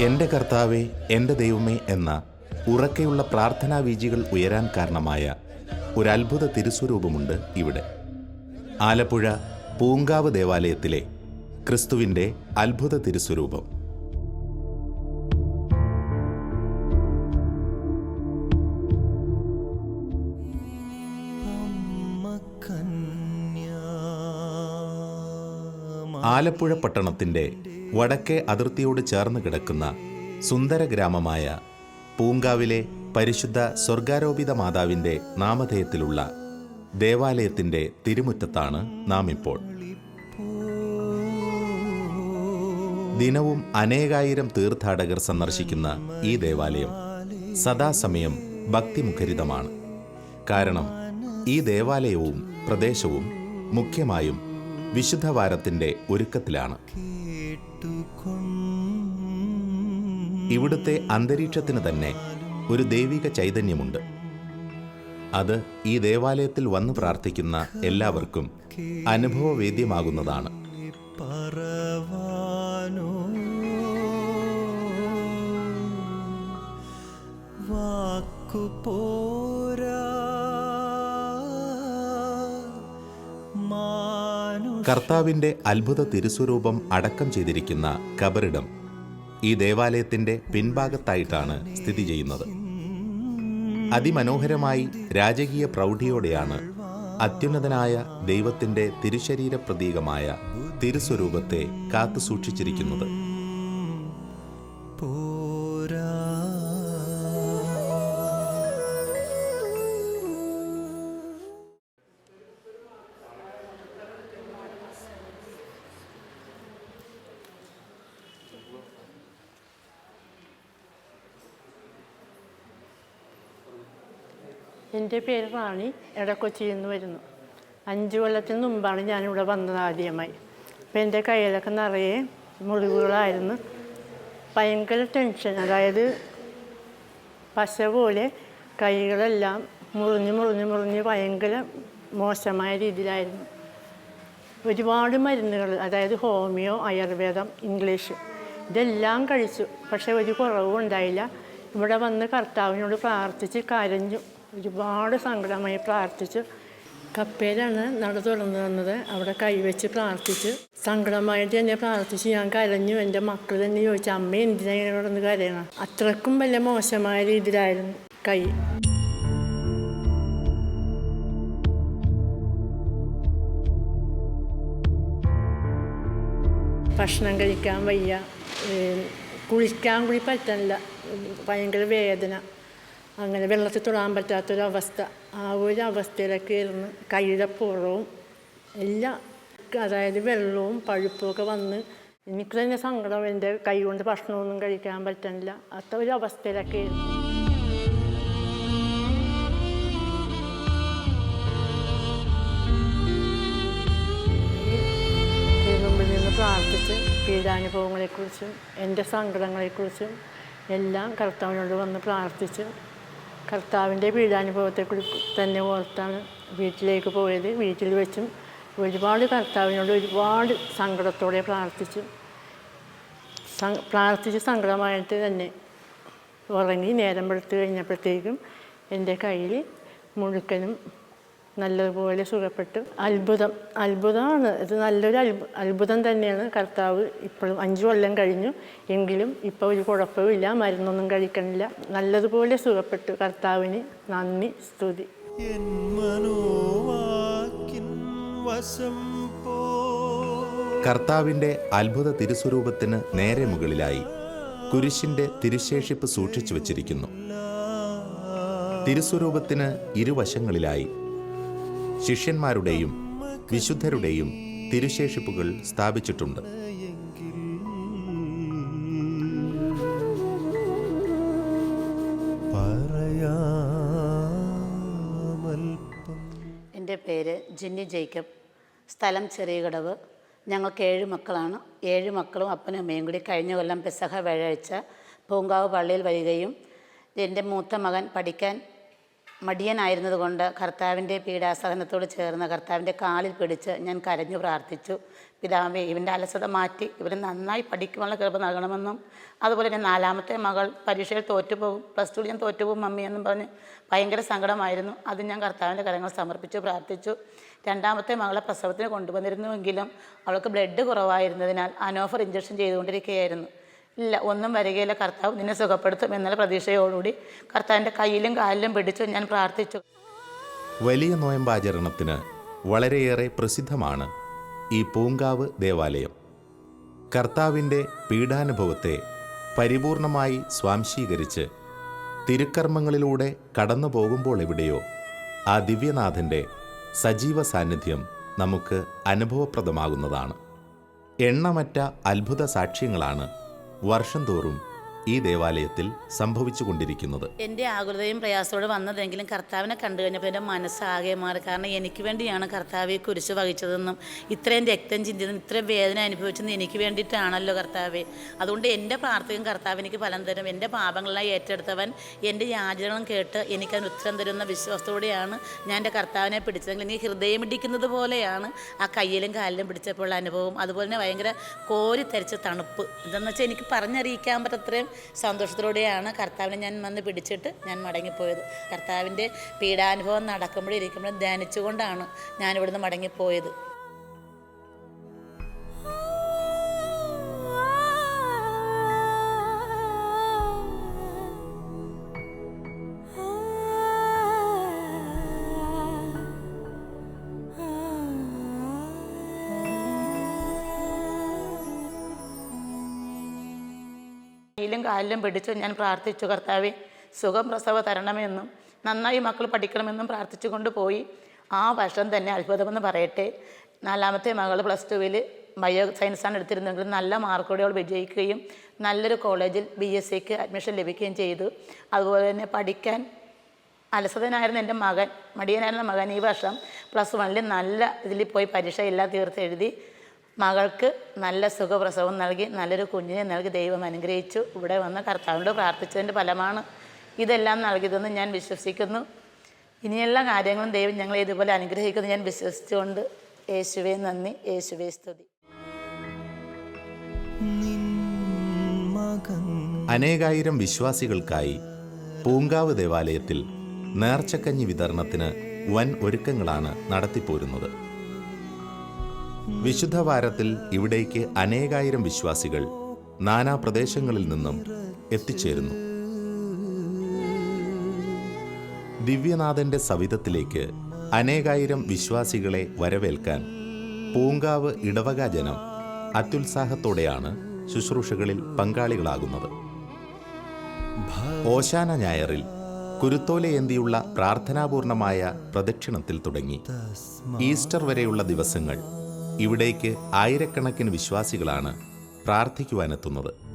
എന്റെ കർത്താവെ എന്റെ ദൈവമേ എന്ന ഉറക്കെയുള്ള പ്രാർത്ഥനാ വീജികൾ ഉയരാൻ കാരണമായ ഒരു അത്ഭുത തിരുസ്വരൂപമുണ്ട് ഇവിടെ. ആലപ്പുഴ പൂങ്കാവ് ദേവാലയത്തിലെ ക്രിസ്തുവിന്റെ അത്ഭുത തിരുസ്വരൂപം. ആലപ്പുഴ പട്ടണത്തിന്റെ വടക്കേ അതിർത്തിയോട് ചേർന്ന് കിടക്കുന്ന സുന്ദര ഗ്രാമമായ പൂങ്കാവിലെ പരിശുദ്ധ സ്വർഗാരോപിത മാതാവിന്റെ നാമധേയത്തിലുള്ള ദേവാലയത്തിന്റെ തിരുമുറ്റത്താണ് നാം ഇപ്പോൾ ദിനവും അനേകായിരം തീർത്ഥാടകർ സന്ദർശിക്കുന്ന ഈ ദേവാലയം സദാസമയം ഭക്തിമുഖരിതമാണ്. കാരണം ഈ ദേവാലയവും പ്രദേശവും മുഖ്യമായും വിശുദ്ധവാരത്തിന്റെ ഒരുക്കത്തിലാണ്. ഇവിടുത്തെ അന്തരീക്ഷത്തിന് തന്നെ ഒരു ദൈവിക ചൈതന്യമുണ്ട്. അത് ഈ ദേവാലയത്തിൽ വന്ന് പ്രാർത്ഥിക്കുന്ന എല്ലാവർക്കും അനുഭവവേദ്യമാകുന്നതാണ്. പറവാനോ കർത്താവിന്റെ അത്ഭുത തിരുസ്വരൂപം അടക്കം ചെയ്തിരിക്കുന്ന കബറിടം ഈ ദേവാലയത്തിന്റെ പിൻഭാഗത്തായിട്ടാണ് സ്ഥിതി ചെയ്യുന്നത്. അതിമനോഹരമായി രാജകീയ പ്രൗഢിയോടെയാണ് അത്യുന്നതനായ ദൈവത്തിന്റെ തിരുശരീര പ്രതീകമായ തിരുസ്വരൂപത്തെ കാത്തു സൂക്ഷിച്ചിരിക്കുന്നത് എന്റെ പേര് റാണി. എടക്കൊച്ചിയിൽ നിന്ന് വരുന്നു. അഞ്ച് കൊല്ലത്തിന് മുമ്പാണ് ഞാനിവിടെ വന്നത് ആദ്യമായി. അപ്പം എന്റെ കയ്യിലൊക്കെ നിറയെ മുറിവുകളായിരുന്നു. ഭയങ്കര ടെൻഷൻ അതായത് പശ പോലെ കൈകളെല്ലാം മുറിഞ്ഞ് മുറിഞ്ഞ് മുറിഞ്ഞ് ഭയങ്കര മോശമായ രീതിയിലായിരുന്നു. ഒരുപാട് മരുന്നുകൾ അതായത് ഹോമിയോ ആയുർവേദം ഇംഗ്ലീഷ് ഇതെല്ലാം കഴിച്ചു. പക്ഷേ ഒരു കുറവും ഉണ്ടായില്ല ഇവിടെ വന്ന് കർത്താവിനോട് പ്രാർത്ഥിച്ച് കരഞ്ഞു. ഒരുപാട് സങ്കടമായി പ്രാർത്ഥിച്ചു കപ്പയിലാണ് നട തുറന്നു തന്നത്. അവിടെ കൈവച്ച് പ്രാർത്ഥിച്ച് സങ്കടമായിട്ട് തന്നെ പ്രാർത്ഥിച്ച് ഞാൻ കരഞ്ഞു. എന്റെ മക്കൾ തന്നെ ചോദിച്ചു അമ്മ എന്തിനാ ഇങ്ങനെ കിടന്ന് കരയണം? അത്രക്കും വലിയ മോശമായ രീതിയിലായിരുന്നു കൈ. ഭക്ഷണം കഴിക്കാൻ വയ്യ. കുളിക്കാൻ കൂടി പറ്റണില്ല. ഭയങ്കര വേദന. അങ്ങനെ വെള്ളത്തിൽ തൊടാൻ പറ്റാത്തൊരവസ്ഥ. ആ ഒരു അവസ്ഥയിലൊക്കെ ഇരുന്ന് കൈയുടെ പുറവും എല്ലാം അതായത് വെള്ളവും പഴുപ്പും ഒക്കെ വന്ന് എനിക്ക് തന്നെ സങ്കടം എന്റെ കൈ കൊണ്ട് ഭക്ഷണമൊന്നും കഴിക്കാൻ പറ്റണില്ല അത്ര ഒരു അവസ്ഥയിലൊക്കെ ആയിരുന്നു പ്രാർത്ഥിച്ച് പീഡാനുഭവങ്ങളെക്കുറിച്ചും എന്റെ സങ്കടങ്ങളെക്കുറിച്ചും എല്ലാം കർത്താവിനോട് വന്ന് പ്രാർത്ഥിച്ച് കർത്താവിന്റെ പീഡാനുഭവത്തെക്കുറിച്ച് തന്നെ ഓർത്താണ് വീട്ടിലേക്ക് പോയത്. വീട്ടിൽ വെച്ചും ഒരുപാട് കർത്താവിനോട് ഒരുപാട് സങ്കടത്തോടെ പ്രാർത്ഥിച്ചു പ്രാർത്ഥിച്ച് സങ്കടമായിട്ട് തന്നെ ഉറങ്ങി നേരം വെളുത്ത് കഴിഞ്ഞപ്പോഴത്തേക്കും എന്റെ കയ്യിൽ മുഴുക്കനും നല്ലതുപോലെ സുഖപ്പെട്ടു. അത്ഭുതം. അത്ഭുതമാണ്. ഇത് നല്ലൊരു അത്ഭു അത്ഭുതം തന്നെയാണ്. കർത്താവ് ഇപ്പോഴും അഞ്ച് കൊല്ലം കഴിഞ്ഞു. എങ്കിലും ഇപ്പോൾ ഒരു കുഴപ്പമില്ല മരുന്നൊന്നും കഴിക്കണില്ല. നല്ലതുപോലെ സുഖപ്പെട്ടു. കർത്താവിന് നന്ദി. സ്തുതി. കർത്താവിന്റെ മനോവാക്കിൻ പോ. കർത്താവിന്റെ അത്ഭുത തിരുസ്വരൂപത്തിന് നേരെ മുകളിലായി കുരിശിന്റെ തിരുശേഷിപ്പ് സൂക്ഷിച്ചു വച്ചിരിക്കുന്നു. തിരുസ്വരൂപത്തിന് ഇരുവശങ്ങളിലായി ശിഷ്യന്മാരുടെയും വിശുദ്ധരുടെയും തിരുശേഷിപ്പുകൾ സ്ഥാപിച്ചിട്ടുണ്ട്. എന്റെ പേര് ജിന്നി ജേക്കബ്. സ്ഥലം ചെറിയകടവ്. ഞങ്ങൾക്ക് ഏഴ് മക്കളാണ്. ഏഴ് മക്കളും അപ്പനും അമ്മയും കൂടി കഴിഞ്ഞ കൊല്ലം പെസഹ വ്യാഴാഴ്ച പൂങ്കാവ് പള്ളിയിൽ വരികയും എന്റെ മൂത്ത മകൻ പഠിക്കാൻ മടിയനായിരുന്നതുകൊണ്ട് കർത്താവിന്റെ പീഡാസഹനത്തോട് ചേർന്ന് കർത്താവിന്റെ കാലിൽ പിടിച്ച് ഞാൻ കരഞ്ഞു പ്രാർത്ഥിച്ചു. പിതാവേ ഇവന്റെ അലസത മാറ്റി. ഇവരെ നന്നായി പഠിക്കുവാനുള്ള കൃപ നൽകണമെന്നും അതുപോലെ തന്നെ നാലാമത്തെ മകൾ പരീക്ഷയിൽ തോറ്റുപോകും. പ്ലസ് ടുവിൽ ഞാൻ തോറ്റുപോകും മമ്മി എന്നും പറഞ്ഞ് ഭയങ്കര സങ്കടമായിരുന്നു. അത് ഞാൻ കർത്താവിന്റെ കരങ്ങൾ സമർപ്പിച്ചു പ്രാർത്ഥിച്ചു. രണ്ടാമത്തെ മകളെ പ്രസവത്തിന് കൊണ്ടുവന്നിരുന്നുവെങ്കിലും അവൾക്ക് ബ്ലഡ് കുറവായിരുന്നതിനാൽ അനോഫർ ഇഞ്ചക്ഷൻ ചെയ്തുകൊണ്ടിരിക്കുകയായിരുന്നു. ഇല്ല ഒന്നും വരികയില്ല കർത്താവ് നിന്നെ സുഖപ്പെടുത്തും എന്നുള്ള പ്രതീക്ഷയോടുകൂടി കർത്താവിന്റെ കയ്യിലും കാലിലും പിടിച്ചു ഞാൻ പ്രാർത്ഥിച്ചു. വലിയ നോയമ്പാചരണത്തിന് വളരെയേറെ പ്രസിദ്ധമാണ് ഈ പൂങ്കാവ് ദേവാലയം. കർത്താവിന്റെ പീഡാനുഭവത്തെ പരിപൂർണമായി സ്വാംശീകരിച്ച് തിരുക്കർമ്മങ്ങളിലൂടെ കടന്നു പോകുമ്പോൾ എവിടെയോ ആ ദിവ്യനാഥന്റെ സജീവ സാന്നിധ്യം നമുക്ക് അനുഭവപ്രദമാകുന്നതാണ്. എണ്ണമറ്റ അത്ഭുത സാക്ഷ്യങ്ങളാണ് വർഷം തോറും ഈ ദേവാലയത്തിൽ സംഭവിച്ചു കൊണ്ടിരിക്കുന്നത് എന്റെ ആകുലതയും പ്രയാസത്തോടെ വന്നതെങ്കിലും കർത്താവിനെ കണ്ടു കഴിഞ്ഞപ്പോൾ എന്റെ മനസ്സാകെ മാറി. കാരണം എനിക്ക് വേണ്ടിയാണ് കർത്താവെ കുരിശ് വഹിച്ചതെന്നും ഇത്രയും രക്തം ചിന്തിയതും ഇത്രയും വേദന അനുഭവിച്ചതും എനിക്ക് വേണ്ടിയിട്ടാണല്ലോ കർത്താവെ. അതുകൊണ്ട് എന്റെ പ്രാർത്ഥനയും കർത്താവ് എനിക്ക് ഫലം തരും. എന്റെ പാപങ്ങളെല്ലാം ഏറ്റെടുത്തവൻ എന്റെ യാചനകളും കേട്ട് എനിക്കതിന് ഉത്തരം തരുന്ന വിശ്വാസത്തോടെയാണ് ഞാൻ എന്റെ കർത്താവിനെ പിടിച്ചതെങ്കിൽ എനിക്ക് ഹൃദയമിടിക്കുന്നത് പോലെയാണ് ആ കയ്യിലും കാലിലും പിടിച്ചപ്പോൾ അനുഭവം. അതുപോലെ തന്നെ ഭയങ്കര കോരി തരിച്ച തണുപ്പ്. എന്താണെന്ന് വെച്ചാൽ എനിക്ക് പറഞ്ഞറിയിക്കാൻ പറ്റത്രയും സന്തോഷത്തോടെയാണ് കർത്താവിനെ ഞാൻ വന്ന് പിടിച്ചിട്ട് ഞാൻ മടങ്ങിപ്പോയത്. കർത്താവിന്റെ പീഡാനുഭവം നടക്കുമ്പോഴും ഇരിക്കുമ്പോഴും ധ്യാനിച്ചുകൊണ്ടാണ് ഞാനിവിടുന്ന് മടങ്ങിപ്പോയത്. കയ്യിലും പിടിച്ച് ഞാൻ പ്രാർത്ഥിച്ചു കർത്താവെ സുഖം പ്രസവ തരണമെന്നും നന്നായി മക്കൾ പഠിക്കണമെന്നും പ്രാർത്ഥിച്ചുകൊണ്ട് പോയി. ആ വർഷം തന്നെ അത്ഭുതമെന്ന് പറയട്ടെ. നാലാമത്തെ മകൾ പ്ലസ് ടുവിൽ ബയോ സയൻസാണ് എടുത്തിരുന്നെങ്കിലും നല്ല മാർക്കോടെ അവൾ വിജയിക്കുകയും നല്ലൊരു കോളേജിൽ ബി എസ് സിക്ക് അഡ്മിഷൻ ലഭിക്കുകയും ചെയ്തു. അതുപോലെ തന്നെ പഠിക്കാൻ അലസതനായിരുന്ന എന്റെ മകൻ മടിയനായിരുന്ന മകൻ ഈ വർഷം പ്ലസ് വണ്ണിൽ നല്ല ഇതിൽ പോയി പരീക്ഷ എല്ലാം തീർത്ത് എഴുതി മകൾക്ക് നല്ല സുഖപ്രസവം നൽകി നല്ലൊരു കുഞ്ഞിനെ നൽകി ദൈവം അനുഗ്രഹിച്ചു. ഇവിടെ വന്ന കർത്താവിനോട് പ്രാർത്ഥിച്ചതിന്റെ ഫലമാണ് ഇതെല്ലാം നൽകിയതെന്ന് ഞാൻ വിശ്വസിക്കുന്നു. ഇനിയെല്ലാ കാര്യങ്ങളും ദൈവം ഞങ്ങളെ ഇതുപോലെ അനുഗ്രഹിക്കുന്നു. ഞാൻ വിശ്വസിച്ചുകൊണ്ട് യേശുവേ നന്ദി. യേശുവേ സ്തുതി. അനേകായിരം വിശ്വാസികൾക്കായി പൂങ്കാവ് ദേവാലയത്തിൽ നേർച്ചക്കഞ്ഞി വിതരണത്തിന് വൻ ഒരുക്കങ്ങളാണ് നടത്തിപ്പോരുന്നത്. വിശുദ്ധ വാരത്തിൽ ഇവിടേക്ക് അനേകായിരം വിശ്വാസികൾ നാനാ പ്രദേശങ്ങളിൽ നിന്നും എത്തിച്ചേരുന്നു. ദിവ്യനാഥന്റെ സവിധത്തിലേക്ക് അനേകായിരം വിശ്വാസികളെ വരവേൽക്കാൻ പൂങ്കാവ് ഇടവക ജനം അത്യുത്സാഹത്തോടെയാണ് ശുശ്രൂഷകളിൽ പങ്കാളികളാകുന്നത്. ഓശാന ഞായറിൽ കുരുത്തോലയേന്തിയുള്ള പ്രാർത്ഥനാപൂർണമായ പ്രദക്ഷിണത്തിൽ തുടങ്ങി. ഈസ്റ്റർ വരെയുള്ള ദിവസങ്ങൾ ഇവിടേക്ക് ആയിരക്കണക്കിന് വിശ്വാസികളാണ് പ്രാർത്ഥിക്കുവാനെത്തുന്നത്.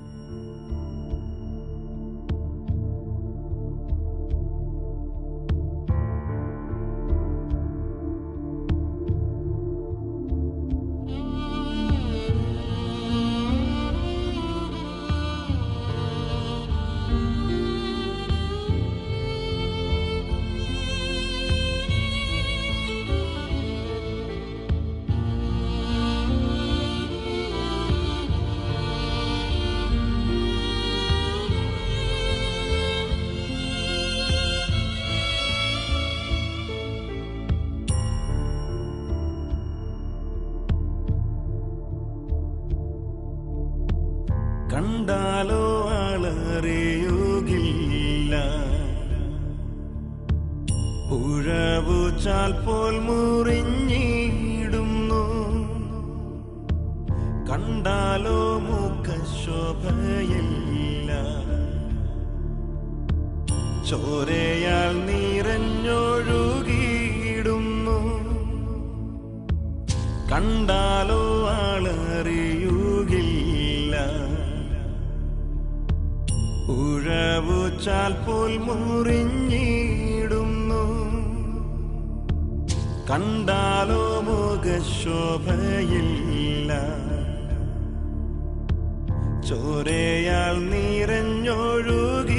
കണ്ടാലോ ആളറിയുകില്ല. ഉഴവുച്ചാൽ പോൽ മുറിഞ്ഞിടുന്നു. കണ്ടാലോ മുഖശോഭയില്ല. ചോരയാൽ നിറഞ്ഞൊഴുകിയിടുന്നു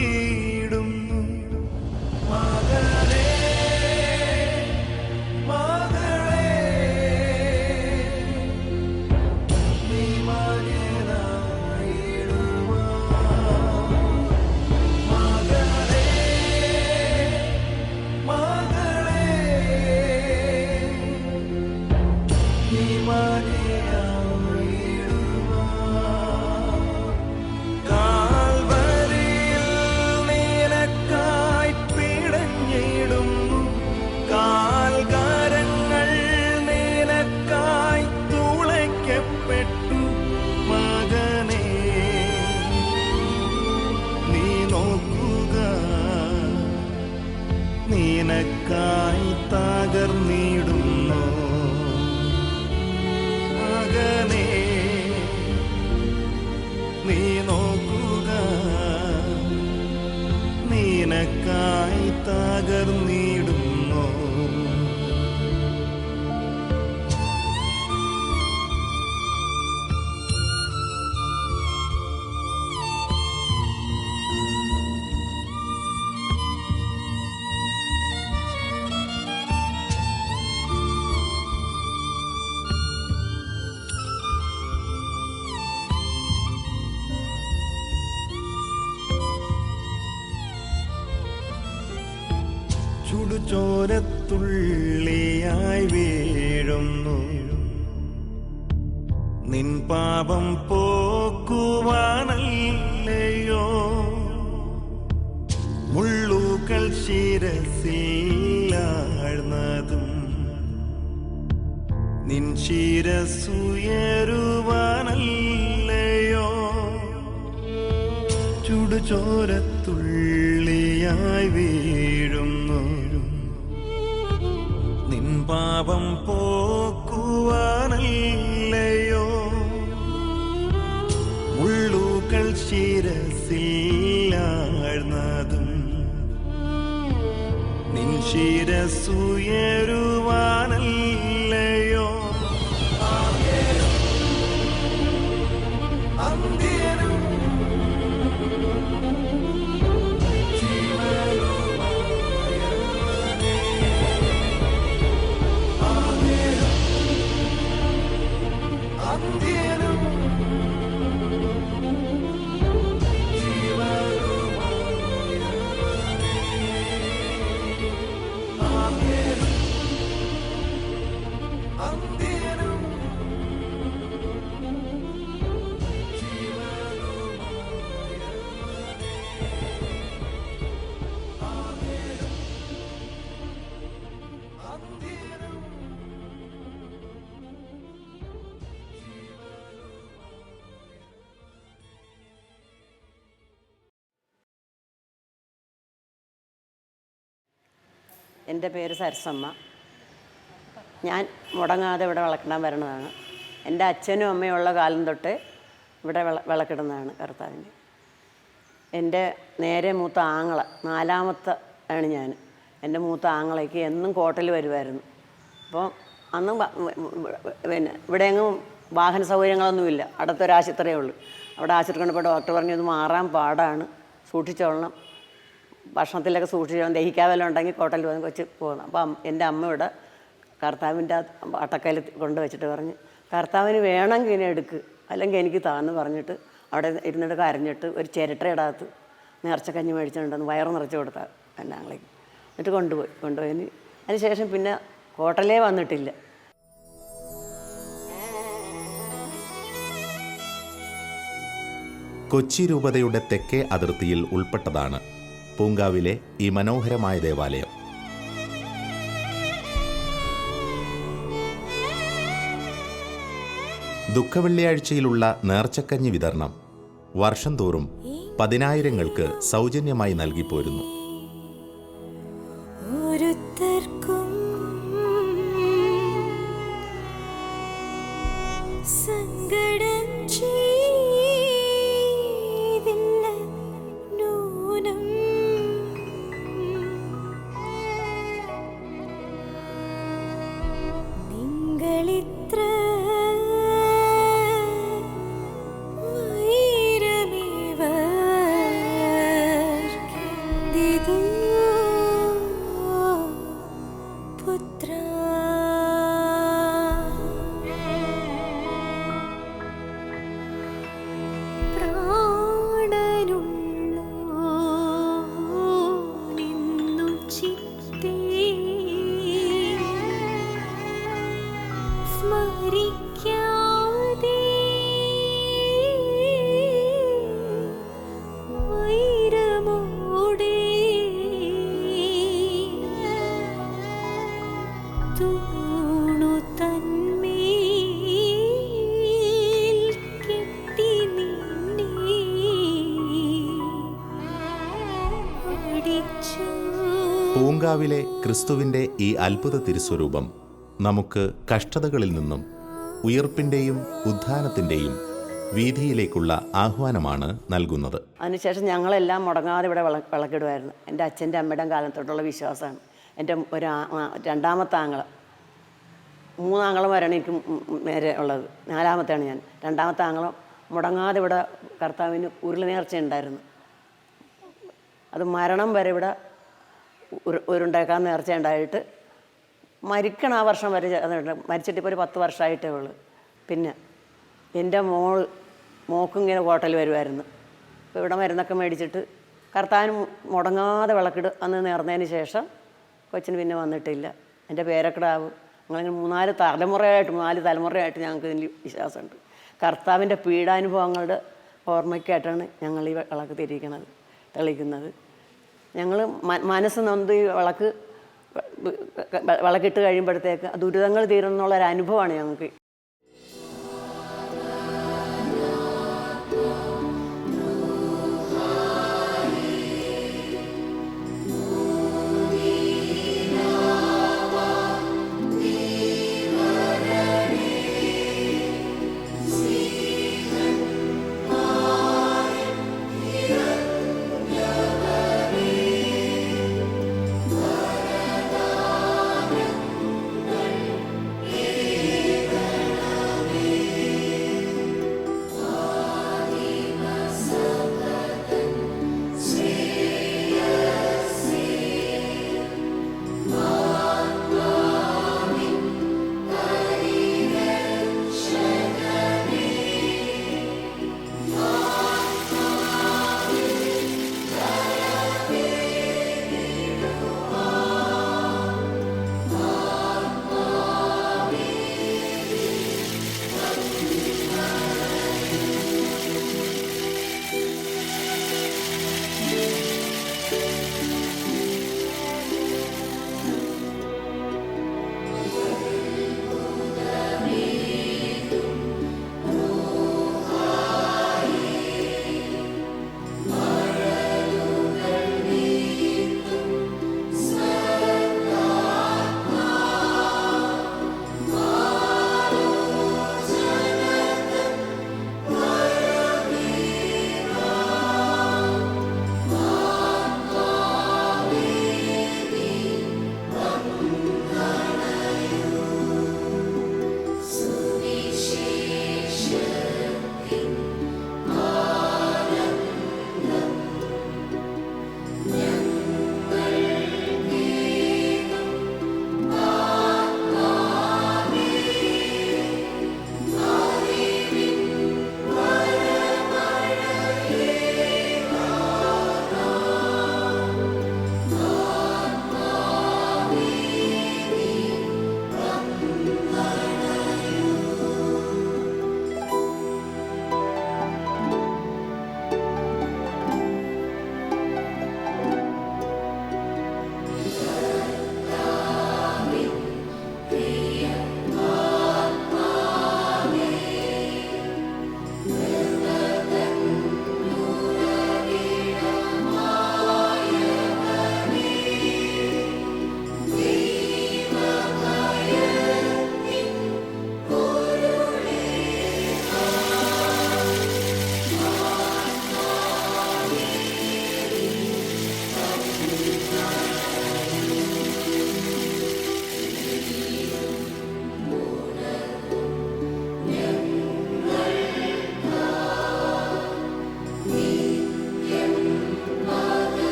ചുടുചോരത്തുള്ളിയായി വീഴുന്നു. പാപം പോക്കുവാനല്ലയോ? മുള്ളുകൾ ശിരസില്ലാഴ്ന്നതും നിൻ ശിരസുയരുവാനല്ലയോ എന്റെ പേര് സരസമ്മ. ഞാൻ മുടങ്ങാതെ ഇവിടെ വിളക്കിടാൻ വരണതാണ്. എന്റെ അച്ഛനും അമ്മയും ഉള്ള കാലം തൊട്ട് ഇവിടെ വിള വിളക്കിടുന്നതാണ് കർത്താവിന് എന്റെ നേരെ മൂത്ത ആങ്ങള നാലാമത്തെ ആണ് ഞാൻ. എന്റെ മൂത്ത ആങ്ങളയ്ക്ക് എന്നും കോട്ടയിൽ വരുമായിരുന്നു. അപ്പോൾ അന്ന് പിന്നെ ഇവിടെ എങ്ങും വാഹന സൗകര്യങ്ങളൊന്നുമില്ല. അടുത്തൊരു ആശുപത്രിയേ ഉള്ളൂ. അവിടെ ആശുപത്രി കണ്ടപ്പോൾ ഡോക്ടർ പറഞ്ഞു ഇത് മാറാൻ പാടാണ്. സൂക്ഷിച്ചോളണം. ഭക്ഷണത്തിലൊക്കെ സൂക്ഷിച്ചു ദഹിക്കാൻ വല്ലതും ഉണ്ടെങ്കിൽ കോട്ടയിൽ പോകുന്ന വെച്ച് പോകുന്നു. അപ്പം എന്റെ അമ്മ ഇവിടെ കർത്താവിന്റെ അട്ടക്കയിൽ കൊണ്ടു വെച്ചിട്ട് പറഞ്ഞ് കർത്താവിന് വേണമെങ്കിൽ ഇനി എടുക്ക്. അല്ലെങ്കിൽ എനിക്ക് താന്ന് പറഞ്ഞിട്ട് അവിടെ ഇരുന്നിട്ട് കരഞ്ഞിട്ട് ഒരു ചിരട്ടയിടകത്ത് നേർച്ചക്കഞ്ഞി മേടിച്ചിട്ടുണ്ടെന്ന് വയറ് നിറച്ച് കൊടുത്ത എന്റെ ആങ്ങളേക്ക്. എന്നിട്ട് കൊണ്ടുപോയി കൊണ്ടുപോയി. അതിനുശേഷം പിന്നെ കോട്ടലേ വന്നിട്ടില്ല. കൊച്ചി രൂപതയുടെ തെക്കേ അതിർത്തിയിൽ ഉൾപ്പെട്ടതാണ് പൂങ്കാവിലെ ഈ മനോഹരമായ ദേവാലയം. ദുഃഖവെള്ളിയാഴ്ചയിലുള്ള നേർച്ചക്കഞ്ഞി വിതരണം വർഷം തോറും പതിനായിരങ്ങൾക്ക് സൗജന്യമായി നൽകിപ്പോരുന്നു പൂങ്കാവിലെ ക്രിസ്തുവിന്റെ ഈ അത്ഭുത തിരുസ്വരൂപം നമുക്ക് കഷ്ടതകളിൽ നിന്നും ഉയർപ്പിന്റെയും ഉദ്ധാനത്തിന്റെയും വീതിയിലേക്കുള്ള ആഹ്വാനമാണ് നൽകുന്നത്. അതിനുശേഷം ഞങ്ങളെല്ലാം മുടങ്ങാതെ ഇവിടെ വിള വിളക്കിടുമായിരുന്നു. എന്റെ അച്ഛന്റെ അമ്മയുടെ കാലത്തോട്ടുള്ള തൊട്ടുള്ള വിശ്വാസമാണ്. എന്റെ ഒരു രണ്ടാമത്തെ ആ- രണ്ടാമത്തെ ആങ്ങള. മൂന്നാങ്ങളമാരാണ് എനിക്ക് നേരെ ഉള്ളത്. നാലാമത്തെയാണ് ഞാൻ. രണ്ടാമത്തെ ആങ്ങളും മുടങ്ങാതെ ഇവിടെ കർത്താവിന് ഉരുളി നേർച്ച ഉണ്ടായിരുന്നു. അത് മരണം വരെ ഇവിടെ ഉരുണ്ടേക്കാൻ നേർച്ച ഉണ്ടായിട്ട് മരിക്കണ ആ വർഷം വരെ ചെ- അതുണ്ട് മരിച്ചിട്ട് ഇപ്പോൾ ഒരു പത്ത് വർഷമായിട്ടേ ഉള്ളൂ. പിന്നെ എന്റെ മോൾ മോക്കും ഇങ്ങനെ ഹോട്ടൽ വരുമായിരുന്നു. അപ്പോൾ ഇവിടെ മരുന്നൊക്കെ മേടിച്ചിട്ട് കർത്താവിന് മുടങ്ങാതെ വിളക്കിട് അന്ന് നേർന്നതിന് ശേഷം കൊച്ചിന് പിന്നെ വന്നിട്ടില്ല. എന്റെ പേരക്കിടാവ് ഞങ്ങളിങ്ങനെ മൂന്നാൽ തലമുറയായിട്ട് നാല് തലമുറയായിട്ട് ഞങ്ങൾക്ക് ഇതിൽ വിശ്വാസമുണ്ട്. കർത്താവിന്റെ പീഡാനുഭവങ്ങളുടെ ഓർമ്മയ്ക്കായിട്ടാണ് ഞങ്ങൾ ഈ വിളക്ക് തിരിക്കുന്നത് തെളിയിക്കുന്നത്. ഞങ്ങൾ മനസ്സ് നൊന്ത് വിളക്ക് വിളക്കിട്ട് കഴിയുമ്പോഴത്തേക്ക് ദുരിതങ്ങൾ തീരുന്നുള്ള ഒരു അനുഭവമാണ് ഞങ്ങൾക്ക്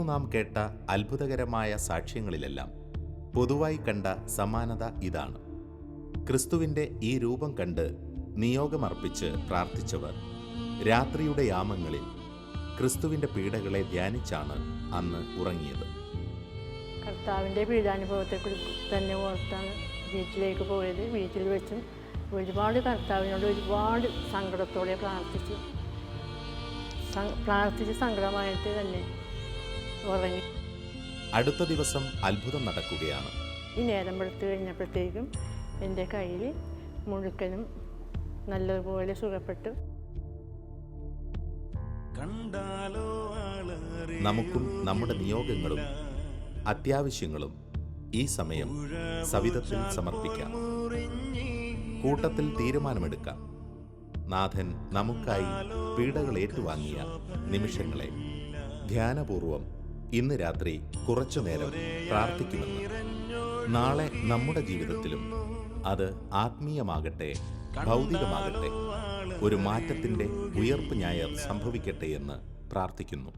ഇന്ന് നാം കേട്ട അത്ഭുതകരമായ സാക്ഷ്യങ്ങളിലെല്ലാം പൊതുവായി കണ്ട സമാനത ഇതാണ്. ക്രിസ്തുവിന്റെ ഈ രൂപം കണ്ട് നിയോഗമർപ്പിച്ച് പ്രാർത്ഥിച്ചവർ രാത്രിയുടെ യാമങ്ങളിൽ ക്രിസ്തുവിന്റെ പീഡകളെ ധ്യാനിച്ചാണ് അന്ന് ഉറങ്ങിയത്. കർത്താവിന്റെ പീഡാനുഭവത്തെക്കുറിച്ച് തന്നെ ഓർത്താണ് വീട്ടിലേക്ക് പോയത്. വീട്ടിൽ വെച്ച് ഒരുപാട് കർത്താവിനോട് ഒരുപാട് സങ്കടത്തോടെ പ്രാർത്ഥിച്ചു. പ്രാർത്ഥിച്ച് സങ്കടമായിട്ട് തന്നെ ഉറങ്ങി. അടുത്ത ദിവസം അത്ഭുതം നടക്കുകയാണ്. ഈ നേരം വെളുത്ത് കഴിഞ്ഞപ്പോഴത്തേക്കും എന്റെ കയ്യിൽ മുഴുക്കനും നല്ലതുപോലെ സുഖപ്പെട്ടു. നമുക്കും നമ്മുടെ നിയോഗങ്ങളും അത്യാവശ്യങ്ങളും ഈ സമയം സവിധത്തിൽ സമർപ്പിക്കാം. കൂട്ടത്തിൽ തീരുമാനമെടുക്കാം. നാഥൻ നമുക്കായി പീഡകൾ ഏറ്റുവാങ്ങിയ നിമിഷങ്ങളെ ധ്യാനപൂർവം ഇന്ന് രാത്രി കുറച്ചുനേരം പ്രാർത്ഥിക്കുമെന്ന്. നാളെ നമ്മുടെ ജീവിതത്തിലും അത് ആത്മീയമാകട്ടെ ഭൗതികമാകട്ടെ ഒരു മാറ്റത്തിന്റെ ഉയർപ്പ് ഞായർ സംഭവിക്കട്ടെ എന്ന് പ്രാർത്ഥിക്കുന്നു.